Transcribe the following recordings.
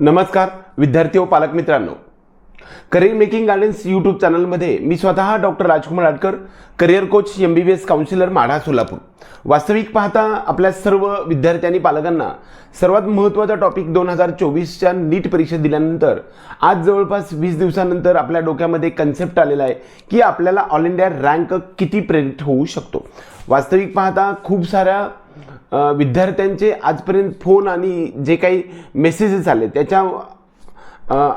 नमस्कार विद्यार्थी व पालक मित्रांनो. करिअर मेकिंग गार्डन्स यूट्यूब चॅनलमध्ये मी स्वतः doctor Rajkumar Adkar career coach M B B S counsellor Madha Solapur. वास्तविक पाहता आपल्या सर्व विद्यार्थी आणि पालकांना सर्वात महत्त्वाचा टॉपिक दोन हजार चोवीसच्या नीट परीक्षा दिल्यानंतर आज जवळपास वीस दिवसानंतर आपल्या डोक्यामध्ये कन्सेप्ट आलेला आहे की आपल्याला ऑल इंडिया रँक किती प्रेरित होऊ शकतो. वास्तविक पाहता खूप साऱ्या विद्यार्थ्यांचे आजपर्यंत फोन आणि जे काही मेसेजेस आले त्याच्या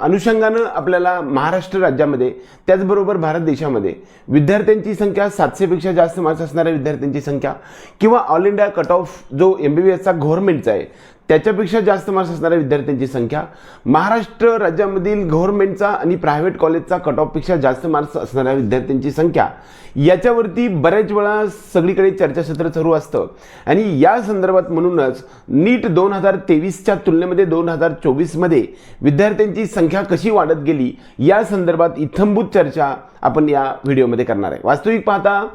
अनुषंगानं आपल्याला महाराष्ट्र राज्यामध्ये त्याचबरोबर भारत देशामध्ये विद्यार्थ्यांची संख्या सातशेपेक्षा जास्त मार्क्स असणाऱ्या विद्यार्थ्यांची संख्या किंवा ऑल इंडिया कट ऑफ जो एम बी बी एसचा गव्हर्नमेंटचा आहे त्याच्यापेक्षा जास्त मार्क्स असणाऱ्या विद्यार्थ्यांची संख्या. महाराष्ट्र राज्यामधील गव्हर्नमेंटचा आणि प्रायव्हेट कॉलेजचा कट ऑफपेक्षा जास्त मार्क्स असणाऱ्या विद्यार्थ्यांची संख्या. याच्यावरती बऱ्याच वेळा सगळीकडे चर्चासत्र सुरू असतं. आणि या संदर्भात म्हणूनच नीट दोन हजार तेवीसच्या तुलनेमध्ये दोन हजार चोवीसमध्ये विद्यार्थ्यांची संख्या कशी वाढत गेली या संदर्भात इथंभूत चर्चा आपण या व्हिडिओमध्ये करणार आहे. वास्तविक पाहता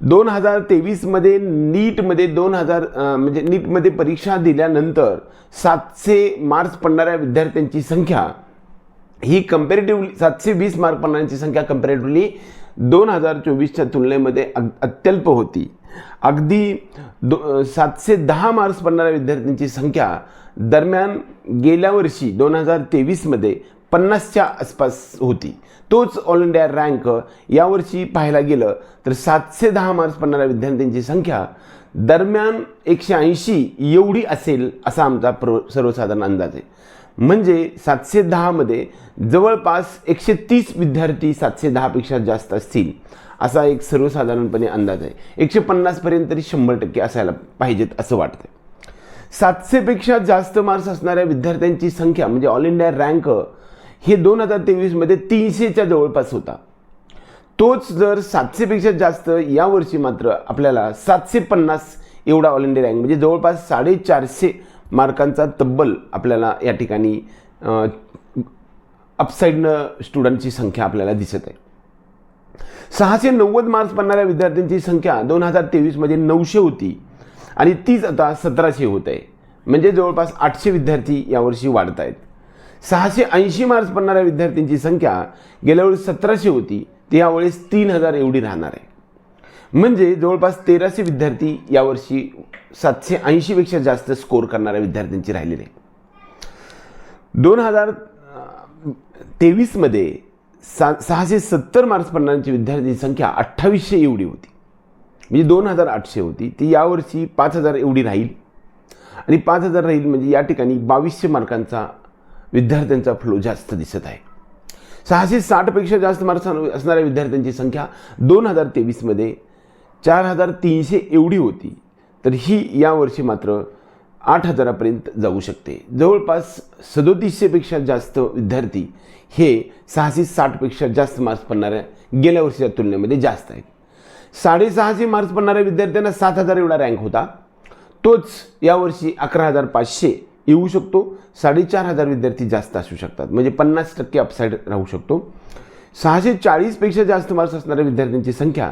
दोन हजार तेवीसमध्ये नीटमध्ये दोन हजार म्हणजे नीटमध्ये परीक्षा दिल्यानंतर सातशे मार्क्स पडणाऱ्या विद्यार्थ्यांची संख्या ही कम्पॅरेटिव्हली सातशे वीस मार्क पडणाऱ्यांची संख्या कम्पॅरेटिव्हली दोन हजार चोवीसच्या तुलनेमध्ये अग अत्यल्प होती. अगदी दो सातशे दहा मार्क्स पडणाऱ्या विद्यार्थ्यांची संख्या दरम्यान गेल्या वर्षी दोन हजार तेवीसमध्ये पन्नासच्या आसपास होती. तोच ऑल इंडिया रँक यावर्षी पाहायला गेलं तर सातशे दहा मार्क्स पडणाऱ्या विद्यार्थ्यांची संख्या दरम्यान एकशे ऐंशी एवढी असेल असा आमचा प्र सर्वसाधारण अंदाज आहे. म्हणजे सातशे दहामध्ये जवळपास एकशे तीस विद्यार्थी सातशे दहापेक्षा जास्त असतील असा एक सर्वसाधारणपणे अंदाज आहे. एकशे पन्नासपर्यंत तरी शंभर टक्के असायला पाहिजेत असं वाटतं सातशेपेक्षा जास्त मार्क्स असणाऱ्या विद्यार्थ्यांची संख्या म्हणजे ऑल इंडिया रँक हे दोन हजार तेवीसमध्ये तीनशेच्या जवळपास होता. तोच जर सातशेपेक्षा जास्त यावर्षी मात्र आपल्याला सातशे पन्नास एवढा ऑल इंडिया रँक म्हणजे जवळपास साडेचारशे मार्कांचा तब्बल आपल्याला या ठिकाणी अपसाईडनं स्टुडंटची संख्या आपल्याला दिसत आहे. सहाशे नव्वद मार्क्स पडणाऱ्या विद्यार्थ्यांची संख्या दोन हजार तेवीसमध्ये नऊशे होती आणि तीच आता सतराशे होत आहे. म्हणजे जवळपास आठशे विद्यार्थी यावर्षी वाढत आहेत. सहाशे ऐंशी मार्क्स पडणाऱ्या विद्यार्थ्यांची संख्या गेल्यावेळी सतराशे होती. ती यावेळेस तीन हजार एवढी राहणार आहे. म्हणजे जवळपास तेराशे विद्यार्थी यावर्षी सातशे ऐंशीपेक्षा जास्त स्कोर करणाऱ्या विद्यार्थ्यांची राहिलेली आहे. दोन हजार तेवीसमध्ये सा सहाशे सत्तर मार्क्स पडणाऱ्यांची विद्यार्थ्यांची संख्या अठ्ठावीसशे एवढी होती. म्हणजे दोन हजार आठशे होती. ती यावर्षी पाच हजार एवढी राहील. आणि पाच हजार राहील म्हणजे या ठिकाणी बावीसशे मार्कांचा विद्यार्थ्यांचा फ्लो जास्त दिसत आहे. सहाशे साठपेक्षा जास्त मार्क्स असणाऱ्या विद्यार्थ्यांची संख्या दोन हजार तेवीसमध्ये चार हजार तीनशे एवढी होती. तर ही यावर्षी मात्र आठ हजारापर्यंत जाऊ शकते. जवळपास सदोतीसशेपेक्षा जास्त विद्यार्थी हे सहाशे साठपेक्षा जास्त मार्क्स पडणाऱ्या गेल्या वर्षीच्या तुलनेमध्ये जास्त आहेत. साडेसहाशे मार्क्स पडणाऱ्या विद्यार्थ्यांना सात हजार एवढा रँक होता. तोच यावर्षी अकरा हजार पाचशे येऊ शकतो. साडेचार हजार विद्यार्थी जास्त असू शकतात. म्हणजे पन्नास टक्के अपसाईड राहू शकतो. सहाशे चाळीसपेक्षा जास्त मार्क्स असणाऱ्या विद्यार्थ्यांची संख्या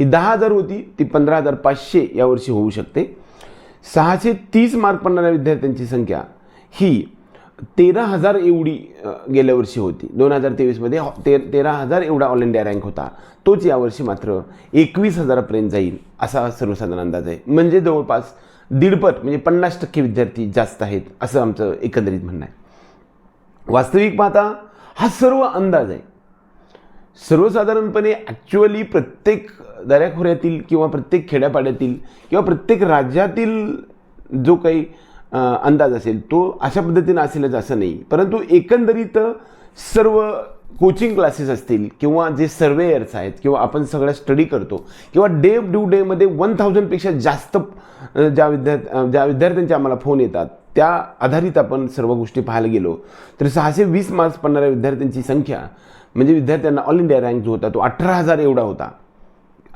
ही दहा हजार होती ती पंधरा हजार पाचशे यावर्षी होऊ शकते. सहाशे तीस मार्क पडणाऱ्या विद्यार्थ्यांची संख्या ही तेरा हजार एवढी गेल्या वर्षी होती. दोन हजार तेवीसमध्ये हो, ते तेरा हजार एवढा ऑल इंडिया रँक होता. तोच यावर्षी मात्र एकवीस हजारापर्यंत जाईल असा सर्वसाधारण अंदाज आहे. म्हणजे जवळपास दीडपट म्हणजे पन्नास टक्के विद्यार्थी जास्त आहेत असं आमचं एकंदरीत म्हणणं आहे. वास्तविक पाहता हा सर्व अंदाज आहे. सर्वसाधारणपणे ॲक्च्युअली प्रत्येक दऱ्याखोऱ्यातील किंवा प्रत्येक खेड्यापाड्यातील किंवा प्रत्येक राज्यातील जो काही अंदाज असेल. तो अशा पद्धतीनं असेलच असं नाही. परंतु एकंदरीत सर्व कोचिंग क्लासेस असतील किंवा जे सर्वेयर्स आहेत किंवा आपण सगळ्या स्टडी करतो किंवा डे ड्यू डेमध्ये वन थाउजंडपेक्षा जास्त ज्या विद्यार्थ्या ज्या विद्यार्थ्यांचे आम्हाला फोन येतात त्या आधारित आपण सर्व गोष्टी पाहायला गेलो तर सहाशे वीस मार्क्स पडणाऱ्या विद्यार्थ्यांची संख्या म्हणजे विद्यार्थ्यांना ऑल इंडिया रँक जो होता तो अठरा हजार एवढा होता.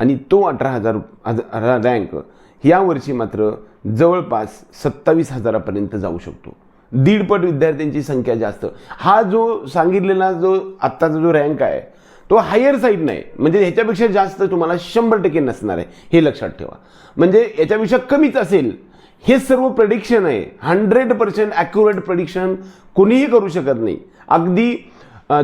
आणि तो अठरा हजार हजार रँक यावर्षी मात्र जवळपास सत्तावीस हजारापर्यंत जाऊ शकतो. दीडपट विद्यार्थ्यांची संख्या जास्त. हा जो सांगितलेला जो आत्ताचा जो रँक आहे तो हायर साईड नाही. म्हणजे ह्याच्यापेक्षा जास्त तुम्हाला शंभर टक्के नसणार आहे हे लक्षात ठेवा. म्हणजे याच्यापेक्षा कमीच असेल हे सर्व प्रडिक्शन आहे. हंड्रेड पर्सेंट ॲक्युरेट प्रडिक्शन कोणीही करू शकत नाही. अगदी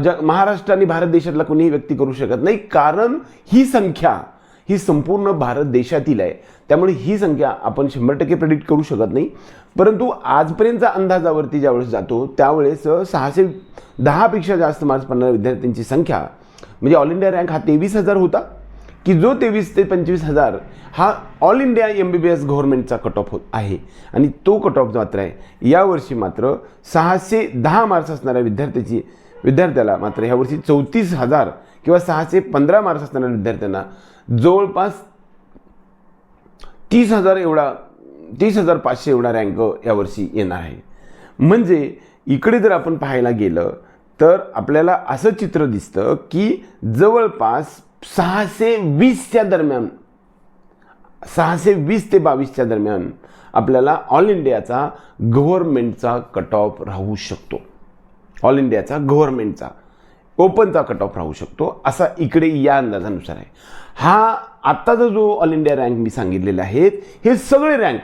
ज महाराष्ट्र आणि भारत देशातला कोणीही व्यक्ती करू शकत नाही. कारण ही संख्या ही संपूर्ण भारत देशातील आहे. त्यामुळे ही संख्या आपण शंभर टक्के प्रेडिक्ट करू शकत नाही. परंतु आजपर्यंतचा अंदाजावरती ज्यावेळेस जातो त्यावेळेस सहाशे दहापेक्षा जास्त मार्क्स पडणाऱ्या विद्यार्थ्यांची संख्या म्हणजे ऑल इंडिया रँक हा तेवीस हजार होता की जो तेवीस ते पंचवीस हजार हा all India M B B S गव्हर्नमेंटचा cut off होत आहे. आणि तो कट ऑफ मात्र आहे. यावर्षी मात्र सहाशे दहा मार्क्स असणाऱ्या विद्यार्थ्याची विद्यार्थ्याला मात्र यावर्षी चौतीस हजार किंवा सहाशे पंधरा मार्क्स असणाऱ्या विद्यार्थ्यांना जवळपास तीस हजार एवढा तीस हजार पाचशे एवढा रँक यावर्षी येणार आहे. म्हणजे इकडे जर आपण पाहायला गेलं तर आपल्याला असं चित्र दिसतं की जवळपास सहाशे वीसच्या दरम्यान सहाशे वीस ते बावीसच्या दरम्यान आपल्याला ऑल इंडियाचा गव्हर्नमेंटचा कट ऑफ राहू शकतो. ऑल इंडियाचा गव्हर्नमेंटचा ओपनचा कट ऑफ राहू शकतो. असा इकडे या अंदाजानुसार आहे. हा आत्ताचा जो ऑल इंडिया रँक मी सांगितलेले आहेत हे सगळे रँक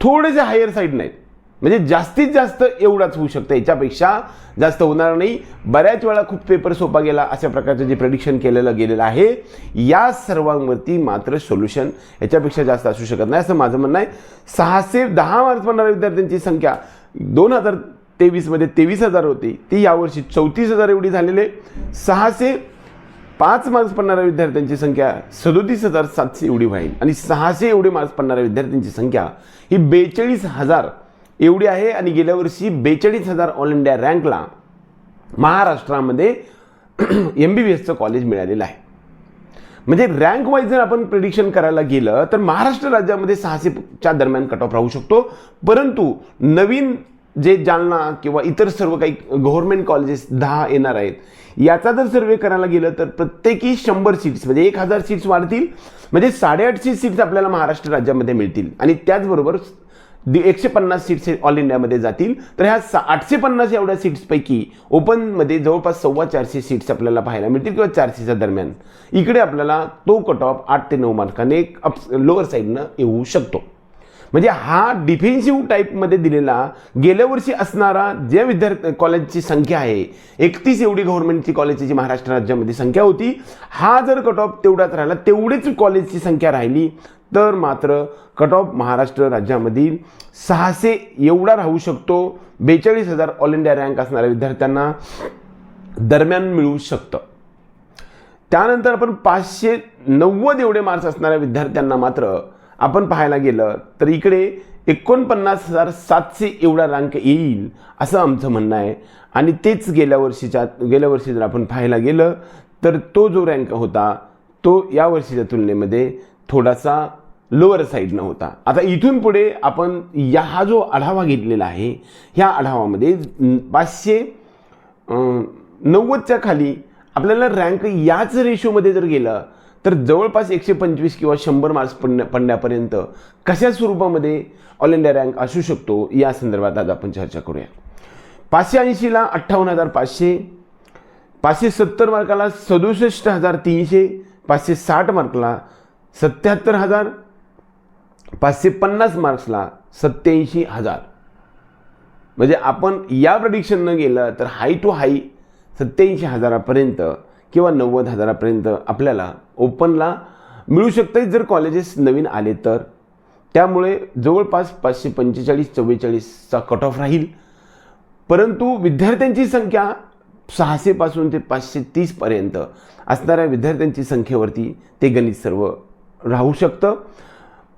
थोडेसे हायर साईड नाहीत. म्हणजे जास्तीत जास्त एवढाच होऊ शकतं. याच्यापेक्षा जास्त होणार नाही. बऱ्याच वेळा खूप पेपर सोपा गेला. अशा प्रकारचं जे प्रेडिक्शन केलेलं गेलेलं आहे या सर्वांवरती मात्र सोल्युशन याच्यापेक्षा जास्त असू शकत नाही. असं माझं म्हणणं आहे. सहाशे दहा मार्क्स पडणाऱ्या विद्यार्थ्यांची संख्या. दोन हजार तेवीसमध्ये तेवीस हजार होती. ती यावर्षी चौतीस हजार एवढी झालेले. आहे सहाशे पाच मार्क्स पडणाऱ्या विद्यार्थ्यांची संख्या सदोतीस हजार सातशे एवढी व्हाईल आणि सहाशे एवढे मार्क्स पडणाऱ्या विद्यार्थ्यांची संख्या ही बेचाळीस हजार एवढी आहे. आणि गेल्या वर्षी बेचाळीस हजार ऑल इंडिया रँकला महाराष्ट्रामध्ये एम बी बी एसचं कॉलेज मिळालेलं आहे. म्हणजे रँक वाईज जर आपण प्रिडिक्शन करायला गेलं तर महाराष्ट्र राज्यामध्ये सहाशेच्या दरम्यान कट ऑफ राहू शकतो. परंतु नवीन जे जालना किंवा इतर सर्व काही गव्हर्नमेंट कॉलेजेस दहा येणार आहेत याचा जर सर्वे करायला गेलं तर प्रत्येकी शंभर सीट्स म्हणजे एक हजार सीट्स वाढतील म्हणजे साडेआठशे सीट्स आपल्याला महाराष्ट्र राज्यामध्ये मिळतील. आणि त्याचबरोबर दि एकशे पन्नास सीट्स ऑल इंडियामध्ये जातील. तर ह्या सा आठशे पन्नास एवढ्या सीट्सपैकी ओपनमध्ये जवळपास सव्वा चारशे सीट्स आपल्याला पाहायला मिळतील किंवा चारशेच्या दरम्यान. इकडे आपल्याला तो कट ऑफ आठ ते नऊ मार्काने अप लोअर साईडनं येऊ शकतो. म्हणजे हा डिफेन्सिव्ह टाईपमध्ये दिलेला गेल्या वर्षी असणारा ज्या विद्यार्थी कॉलेजची संख्या आहे एकतीस एवढी गव्हर्नमेंटची कॉलेजची महाराष्ट्र राज्यामध्ये संख्या होती. हा जर कट ऑफ तेवढाच राहिला तेवढीच कॉलेजची संख्या राहिली तर मात्र कट ऑफ महाराष्ट्र राज्यामधील सहाशे एवढा राहू शकतो. बेचाळीस हजार ऑल इंडिया रँक असणाऱ्या विद्यार्थ्यांना दरम्यान मिळू शकतं. त्यानंतर आपण पाचशे नव्वद एवढे मार्क्स असणाऱ्या विद्यार्थ्यांना मात्र आपण पाहायला गेलं तर इकडे एकोणपन्नास हजार सातशे एवढा रँक येईल असं आमचं म्हणणं आहे. आणि तेच गेल्या वर्षीच्या गेल्या वर्षी जर आपण पाहायला गेलं तर तो जो रँक होता तो या वर्षीच्या तुलनेमध्ये थोडासा लोअर साईडनं होता. आता इथून पुढे आपण या हा जो आढावा घेतलेला आहे ह्या आढावामध्ये पाचशे नव्वदच्या खाली आपल्याला रँक याच रेशोमध्ये जर गेलं तर जवळपास एकशे पंचवीस किंवा शंभर मार्क्स पडण्या पडण्यापर्यंत कशा स्वरूपामध्ये ऑल इंडिया रँक असू शकतो या संदर्भात आज आपण चर्चा करूया. पाचशे ऐंशीला अठ्ठावन्न हजार पाचशे पाचशे सत्तर मार्काला सदुसष्ट हजार तीनशे पाचशे साठ मार्कला सत्याहत्तर हजार पाचशे पन्नास मार्क्सला सत्याऐंशी हजार. म्हणजे आपण या प्रडिक्शननं गेलं तर हाय टू हाय सत्याऐंशी हजारापर्यंत किंवा नव्वद हजारापर्यंत आपल्याला ओपनला मिळू शकतं जर कॉलेजेस नवीन आले तर. त्यामुळे जवळपास पाचशे पंचेचाळीस चव्वेचाळीसचा कट ऑफ राहील. परंतु विद्यार्थ्यांची संख्या सहाशेपासून ते पाचशे तीसपर्यंत असणाऱ्या विद्यार्थ्यांची संख्येवरती ते गणित सर्व राहू शकतं.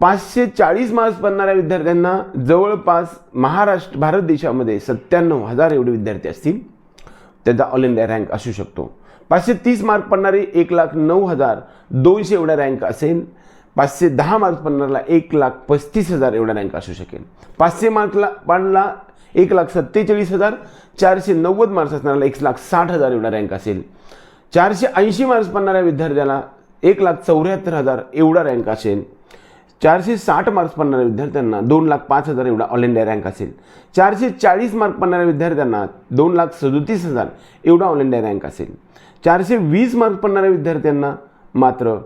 पाचशे चाळीस मार्क्स पडणाऱ्या विद्यार्थ्यांना जवळपास महाराष्ट्र भारत देशामध्ये सत्त्याण्णव हजार एवढे विद्यार्थी असतील. त्याचा ऑल इंडिया रँक असू शकतो. पाचशे तीस मार्क पडणारे एक लाख नऊ हजार दोनशे एवढा रँक असेल. पाचशे दहा मार्क्स पडणाऱ्याला एक लाख पस्तीस हजार एवढा रँक असू शकेल. पाचशे मार्कला पाडला एक लाख सत्तेचाळीस हजार चारशे नव्वद मार्क्स असणाऱ्याला एक लाख साठ हजार एवढा रँक असेल. चारशे ऐंशी मार्क्स पडणाऱ्या विद्यार्थ्याला एक लाख चौऱ्याहत्तर हजार एवढा रँक असेल. चारशे साठ मार्क्स पडणाऱ्या विद्यार्थ्यांना दोन लाख पाच हजार एवढा ऑल इंडिया रँक असेल. चारशे चाळीस मार्क पडणाऱ्या विद्यार्थ्यांना दोन लाख सदोतीस हजार एवढा ऑल इंडिया रँक असेल. चारशे वीस मार्क पडणाऱ्या विद्यार्थ्यांना मात्र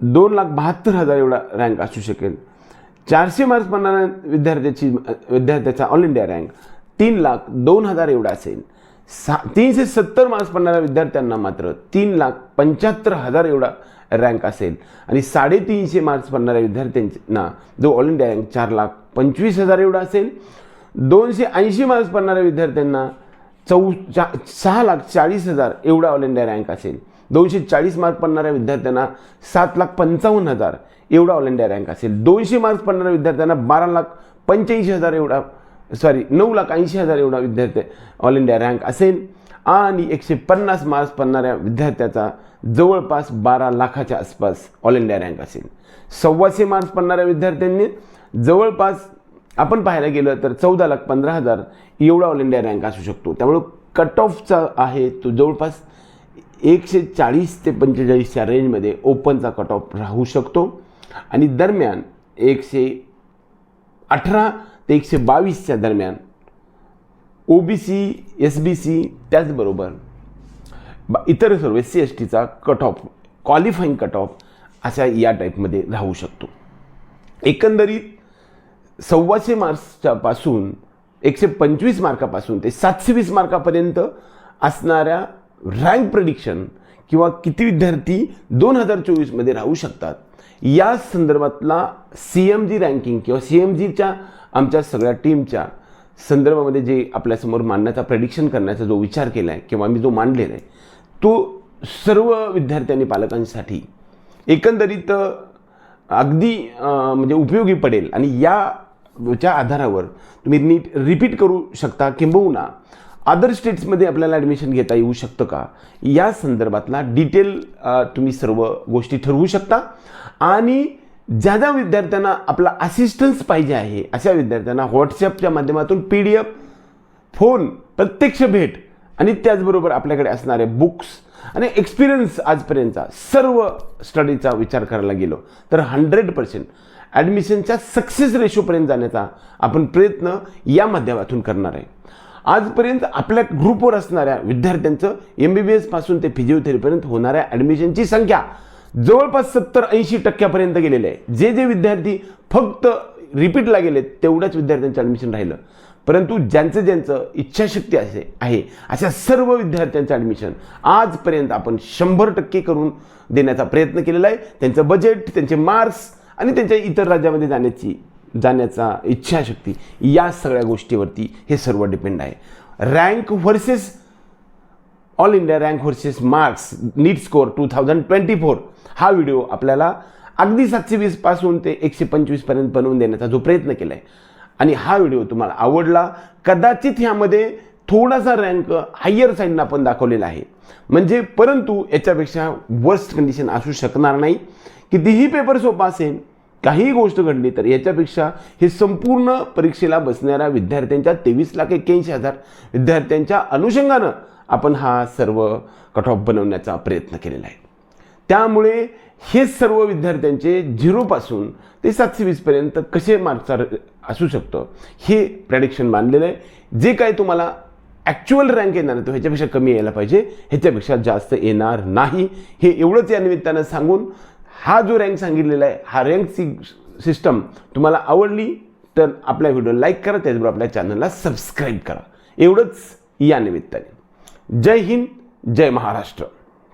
दोन लाख बहात्तर हजार एवढा रँक असू शकेल. चारशे मार्क्स पडणाऱ्या विद्यार्थ्याची विद्यार्थ्याचा ऑल इंडिया रँक तीन लाख दोन हजार एवढा असेल. सा तीनशे सत्तर मार्क्स पडणाऱ्या विद्यार्थ्यांना मात्र तीन लाख पंच्याहत्तर हजार एवढा रँक असेल. आणि साडेतीनशे मार्क्स पडणाऱ्या विद्यार्थ्यांना जो ऑल इंडिया रँक चार लाख पंचवीस हजार एवढा असेल. दोनशे ऐंशी मार्क्स पडणाऱ्या विद्यार्थ्यांना चौ चा सहा लाख चाळीस हजार एवढा ऑल इंडिया रँक असेल. दोनशे चाळीस मार्क पडणाऱ्या विद्यार्थ्यांना सात लाख पंचावन्न हजार एवढा ऑल इंडिया रँक असेल. दोनशे मार्क्स पडणाऱ्या विद्यार्थ्यांना बारा लाख पंच्याऐंशी हजार एवढा सॉरी नऊ लाख ऐंशी हजार एवढा विद्यार्थी ऑल इंडिया रँक असेल. आणि एकशे पन्नास मार्क्स पडणाऱ्या विद्यार्थ्याचा जवळपास बारा लाखाच्या आसपास ऑल इंडिया रँक असेल. सव्वाशे मार्क्स पडणाऱ्या विद्यार्थ्यांनी जवळपास आपण पाहायला गेलं तर चौदा लाख पंधरा हजार एवढा ऑल इंडिया रँक असू शकतो. त्यामुळं कट ऑफचा आहे तो जवळपास एकशे चाळीस ते पंचेचाळीसच्या रेंजमध्ये ओपनचा कट ऑफ राहू शकतो. आणि दरम्यान एकशे अठरा ते एकशे बावीसच्या दरम्यान O B C S B C त्याचबरोबर बा इतर सर्व एस सी एस टीचा cut off qualifying cut off अशा या टाईपमध्ये राहू शकतो. एकंदरीत सव्वाशे मार्क्सच्या पासून एकशे पंचवीस मार्कापासून ते सातशे वीस मार्कापर्यंत असणाऱ्या रँक प्रडिक्शन किंवा किती विद्यार्थी दोन हजार चोवीसमध्ये राहू शकतात. या संदर्भातला सी एम जी रँकिंग किंवा सी एम जीच्या आमच्या सगळ्या टीमच्या संदर्भामध्ये जे आपल्यासमोर मांडण्याचा प्रडिक्शन करण्याचा जो विचार केला आहे किंवा मी जो मांडलेला आहे तो सर्व विद्यार्थ्यांनी पालकांसाठी एकंदरीत अगदी म्हणजे उपयोगी पडेल. आणि या च्या आधारावर तुम्ही नीट रिपीट करू शकता किंबहुना अदर स्टेट्समध्ये आपल्याला ॲडमिशन घेता येऊ शकतं का? या संदर्भातला डिटेल तुम्ही सर्व गोष्टी ठरवू शकता. आणि ज्या ज्या विद्यार्थ्यांना आपला असिस्टन्स पाहिजे आहे अशा विद्यार्थ्यांना व्हॉट्सॲपच्या माध्यमातून पी डी एफ फोन प्रत्यक्ष भेट आणि त्याचबरोबर आपल्याकडे असणारे बुक्स आणि एक्सपिरियन्स आजपर्यंतचा सर्व स्टडीचा विचार करायला गेलो तर हंड्रेड पर्सेंट ॲडमिशनच्या सक्सेस रेशोपर्यंत जाण्याचा आपण प्रयत्न या माध्यमातून करणार आहे. आजपर्यंत आपल्या ग्रुपवर असणाऱ्या विद्यार्थ्यांचं एम बी बी एसपासून ते फिजिओथेरपीपर्यंत होणाऱ्या ॲडमिशनची संख्या जवळपास सत्तर ऐंशी टक्क्यापर्यंत गेलेले आहे. जे जे विद्यार्थी फक्त रिपीटला गेले तेवढ्याच विद्यार्थ्यांचं ॲडमिशन राहिलं. परंतु ज्यांचं ज्यांचं इच्छाशक्ती असे आहे अशा सर्व विद्यार्थ्यांचं ॲडमिशन आजपर्यंत आपण शंभर टक्के करून देण्याचा प्रयत्न केलेला आहे. त्यांचं बजेट त्यांचे मार्क्स आणि त्यांच्या इतर राज्यामध्ये जाण्याची जाण्याचा इच्छाशक्ती या सगळ्या गोष्टीवरती हे सर्व डिपेंड आहे. Rank versus all India rank versus marks NEET score two thousand twenty four हा व्हिडिओ आपल्याला अगदी सातशे वीसपासून ते एकशे पंचवीसपर्यंत बनवून देण्याचा जो प्रयत्न केला आहे आणि हा व्हिडिओ तुम्हाला आवडला कदाचित ह्यामध्ये थोडासा रँक हायर साईडनं आपण दाखवलेला आहे. म्हणजे परंतु याच्यापेक्षा वर्स्ट कंडिशन असू शकणार नाही. कितीही पेपर सोपा असेल काहीही गोष्ट घडली तर याच्यापेक्षा हे संपूर्ण परीक्षेला बसणाऱ्या विद्यार्थ्यांच्या तेवीस लाख एक्क्याऐंशी हजार विद्यार्थ्यांच्या अनुषंगानं आपण हा सर्व कट ऑफ बनवण्याचा प्रयत्न केलेला आहे. त्यामुळे हे सर्व विद्यार्थ्यांचे झिरोपासून ते सातशे वीसपर्यंत कसे मार्क्स असू शकतं हे प्रॅडिक्शन मानलेलं आहे. जे काय तुम्हाला ॲक्च्युअल रँक येणार तो ह्याच्यापेक्षा कमी यायला पाहिजे ह्याच्यापेक्षा जास्त येणार नाही. हे एवढंच या निमित्तानं सांगून हा जो रँक सांगितलेला आहे हा रँक सि सिस्टम तुम्हाला आवडली तर आपल्या व्हिडिओ लाईक करा त्याचबरोबर आपल्या चॅनलला सबस्क्राईब करा. एवढंच या निमित्ताने. जय हिंद जय महाराष्ट्र.